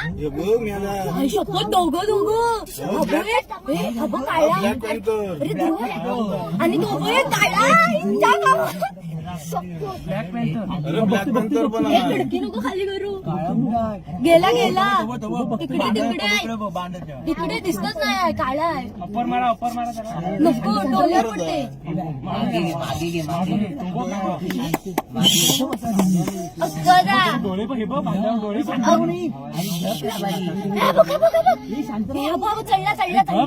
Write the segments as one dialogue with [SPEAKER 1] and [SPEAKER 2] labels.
[SPEAKER 1] हे बघ मेला
[SPEAKER 2] शपथ दोघं दोघं अबे, ए, अबं काळा अरे दोघं. आणि दोघं एक काळा त्या गावात.
[SPEAKER 3] ब्लॅक पॅन्थर
[SPEAKER 1] अरे ब्लॅक पॅन्थर पण
[SPEAKER 2] ए,
[SPEAKER 1] आहे
[SPEAKER 2] खिडकी नको खाली करू. गेला गेला. तिकडे तिकडे तिकडे दिसतच नाही आहे, काळा आहे.
[SPEAKER 3] अप्पर मारा अप्पर मारा
[SPEAKER 2] नको डोले पडते
[SPEAKER 3] हे
[SPEAKER 2] चढला चढला चढला.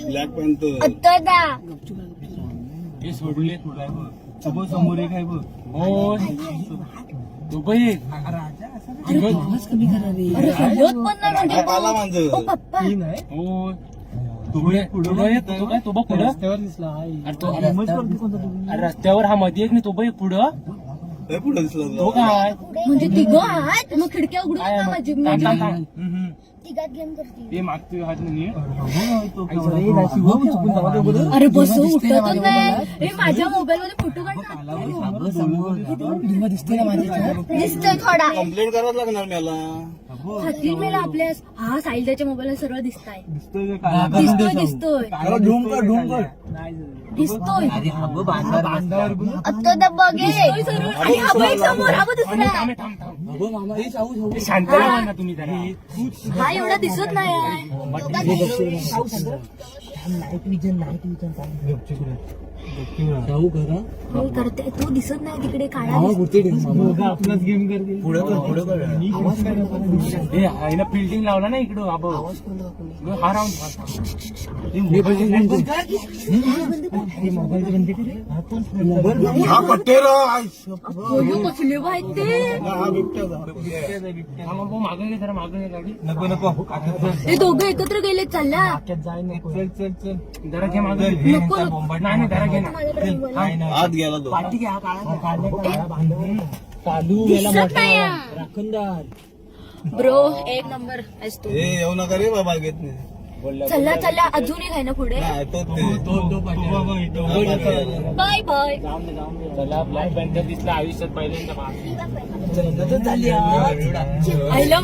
[SPEAKER 1] Black panther.
[SPEAKER 3] हे सोडले तुला आहे समोर एक आहे बघ? हो
[SPEAKER 2] म्हणजे
[SPEAKER 1] हा
[SPEAKER 3] हो. तो बघ पुढं रस्त्यावर दिसला. अरे तो अरे रस्त्यावर हा मध्ये एक नाही तो एक पुढं.
[SPEAKER 1] हे पुढे दिसला
[SPEAKER 3] तो काय
[SPEAKER 2] म्हणजे तिघं आहेत. मग खिडक्या उघडून तिघात गेम करते.
[SPEAKER 3] ते मागतोय हात नाही.
[SPEAKER 2] अरे बस उठतच नाही. हे माझ्या मोबाईल मध्ये फोटो काढ दिसतोय थोडा.
[SPEAKER 1] कंप्लेंट करावं लागणार मला
[SPEAKER 2] खातील मेला आपल्या. हा साहिल्याच्या मोबाईल सरळ दिसताय.
[SPEAKER 3] दिसतोय का काय?
[SPEAKER 2] दिसतोय दिसतोय. आता तर बघे दिसतोय सरळ. आणि हा बघ एक समोर हा बघ दुसरा.
[SPEAKER 3] थांब, थांब, थांब. हे शांत राहा ना तुम्ही जरा.
[SPEAKER 2] हा एवढा दिसत नाही आहे. हो करते. तू दिसत नाही तिकडे काढा
[SPEAKER 3] आपलाच गेम करते. पुढे हे फिल्डिंग लावला ना इकडं आबा. हा राऊंड
[SPEAKER 1] हा.
[SPEAKER 2] कसले ते.
[SPEAKER 1] हा
[SPEAKER 3] मागे घे जरा मागे घे गाडी.
[SPEAKER 1] नको नको
[SPEAKER 2] हे दोघं एकत्र गेले चला.
[SPEAKER 3] चल चल चल. जरा घे मागे
[SPEAKER 2] नको
[SPEAKER 3] नाही नाही जरा घे ना
[SPEAKER 2] माझ्याकडे मोबाईल आहे.
[SPEAKER 1] आत गेला तो.
[SPEAKER 2] दिसत नाही ब्रो एक नंबर आहेस तू.
[SPEAKER 1] हे येऊ नका रे बाबा घेत नाही
[SPEAKER 2] चला चला अजून एक आहे ना पुढे?
[SPEAKER 1] नाही तो ते
[SPEAKER 2] बाय बाय.
[SPEAKER 3] चला ब्लॅक पॅन्थर दिसला आयुष्यात पहिल्यांदा
[SPEAKER 2] आईला